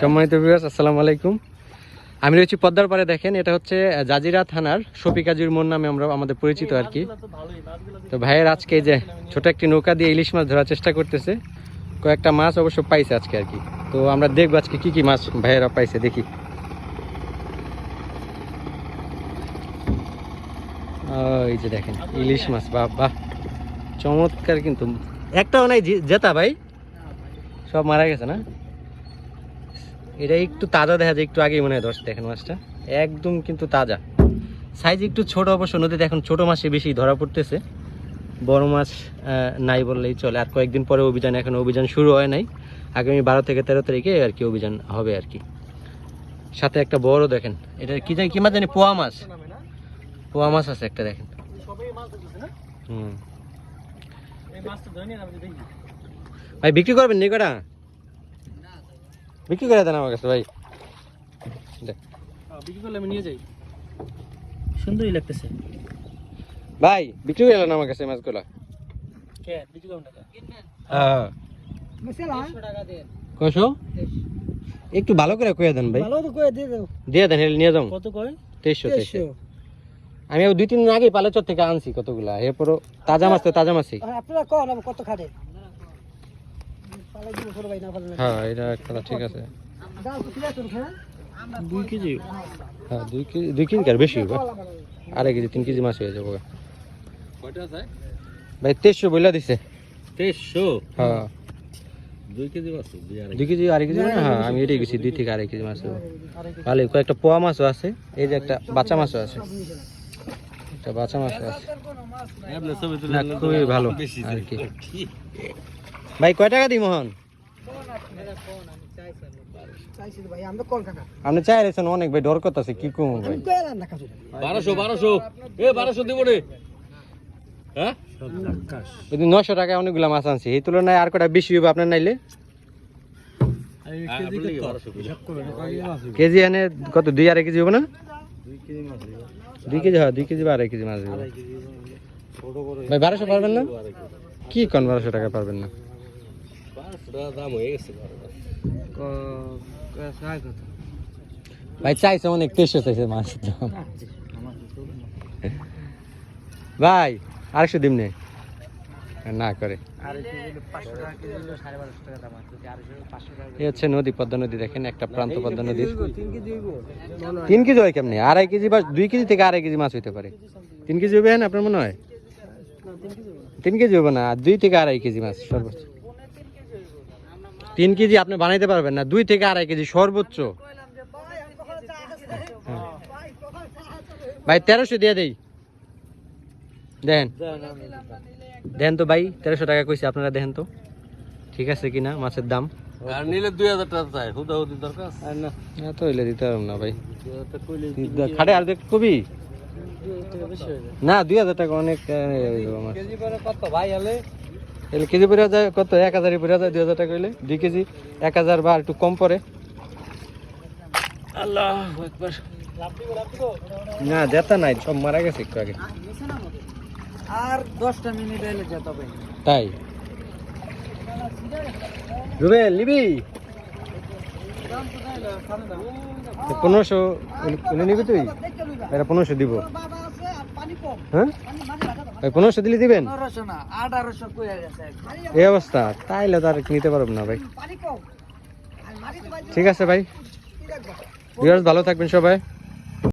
সম্মানিত আসসালামু আলাইকুম। আমি রয়েছি পদ্মার পাড়ে, দেখেন, এটা হচ্ছে জাজিরা থানার শফিকাজির মোড় নামে আমরা আমাদের পরিচিত আর কি। তো ভাইয়ের আজকে যে ছোট একটি নৌকা দিয়ে ইলিশ মাছ ধরার চেষ্টা করতেছে, কয়েকটা মাছ অবশ্য পাইছে আজকে আর কি। তো আমরা দেখব আজকে কি কি মাছ ভাইয়েরা পাইছে, দেখি। ওই যে দেখেন, ইলিশ মাছ, বাহ বাহ। চমৎকার কিন্তু। একটাও নাই জেতা ভাই। সব মারা গেছে না? এটা একটু তাজা দেখা যায় একটু আগেই মনে হয় দশ দেখেন মাছটা। একদম কিন্তু তাজা। সাইজ একটু ছোট অবশ্য নদীতে এখন ছোট মাছে বেশি ধরা পড়তেছে। বড় মাছ নাই বললেই চলে। আর কয়েকদিন পরে অভিযান এখন অভিযান শুরু হয় নাই। আগামী বারো থেকে তেরো তারিখে আর কি অভিযান হবে আর কি। সাথে একটা বড় দেখেন। এটা কি জানি কি মাছ জানি? পোয়া মাছ। পোয়া মাছ আছে একটা দেখেন। হুম। ভাই বিক্রি করবেন নি কটা? বিক্রি করে দেন আমার কাছে ভাই। দেখ। বিক্রি করলে আমি নিয়ে যাই। সুন্দরই লাগতেছে। ভাই বিক্রি করে আমার কাছে মাছগুলো। হ্যাঁ। কয়শো? একটু ভালো করে কয়ে দেন ভাই। দিয়ে দেন নিয়ে যাও। কত কয়? তেইশশো তেইশশো। আমি দুই তিন দিন আগে পালেচর থেকে আনছি কতগুলা। এরপরও তাজা মাছ তো তাজা মাছই। আপনারা কত খাটে পালাই দিব ছোট ভাই না পারলে হ্যাঁ এটা একটা ঠিক আছে। দুই কেজি। হ্যাঁ দুই কেজি দুই কেজি আর বেশি হবে। আড়াই কেজি তিন কেজি মাছ হয়ে যাব। ভাই তেইশশো বইলা দিছে। তেইশশো? হ্যাঁ। দুই কেজি মাছ দুই কেজি আড়াই কেজি না হ্যাঁ আমি এটাই গেছি দুই থেকে আড়াই কেজি মাছ হবে ভালো কয়েকটা পোয়া মাছও আছে এই যে একটা বাচ্চা মাছও আছে। একটা বাচ্চা মাছও আছে। না খুবই ভালো আর কি? ভাই কয় টাকা দিই মোহন? ভাই আমরা কোন কাকা আপনি চাই রেছেন অনেক ভাই ডর করতেছে কি কম ভাই? বারোশো বারোশো। এ বারোশো দিব রে। হ্যাঁ? নশো টাকায় অনেকগুলো মাছ আনছি। এই তুলনায় আর কটা বেশি হবে আপনার নাইলে? কেজি এনে কত দুই আড়াই কেজি হবে না? দুই কেজি হয় দুই কেজি বা আড়াই কেজি মাছ ভাই বারোশো পারবেন না? কি কোন বারোশো টাকা পারবেন না? দাম হয়ে গেছে ভাই চাইছে অনেক তেইশশো চাইছে মাছ ভাই আরেকশো দিম নে। না করে। এই হচ্ছে নদী পদ্মা নদী দেখেন একটা প্রান্ত পদ্মা নদীর তিন কেজি হয়। কেমনি? আড়াই কেজি বা দুই কেজি থেকে আড়াই কেজি মাছ হইতে পারে। তিন কেজি হবে আপনার মনে হয়? তিন কেজি হবে না আর দুই থেকে আড়াই কেজি মাছ সর্বোচ্চ। তিন কেজি আপনি বানাইতে পারবেন না দুই থেকে আড়াই কেজি সর্বোচ্চ। ভাই তেরোশো দিয়ে দেই। দেন। দেন তো ভাই তেরোশো টাকা কইছে আপনারা দেখেন তো। ঠিক আছে কিনা মাছের দাম। আর নিলে দুই হাজার টাকা চাই হুদা হুদি দরকার এত হইলে দিতে পারব না ভাই। দুই হাজার টাকা খাটে আর দেখ কবি। না দুই হাজার টাকা অনেক আহ, যাবে আমার। কেজি পরে কত ভাই হলে এলে কেজি পরে যায় কত? এক হাজারই পরে যায় দুই হাজার টাকা হইলে। দুই কেজি এক হাজার বা একটু কম পরে আল্লাহ একবার না জেতা নাই সব মারা গেছে একটু আগে। আর দশটা মিনিট এলে যেতে হবে। তাই? রুবেল নিবি? পনেরোশো নিবি তুই? এটা পনেরোশো দিব। হ্যাঁ? পনেরোশো দিলে দিবেন? এই অবস্থা তাইলে তো আর নিতে পারব না ভাই। ঠিক আছে ভাই। ভালো থাকবেন সবাই।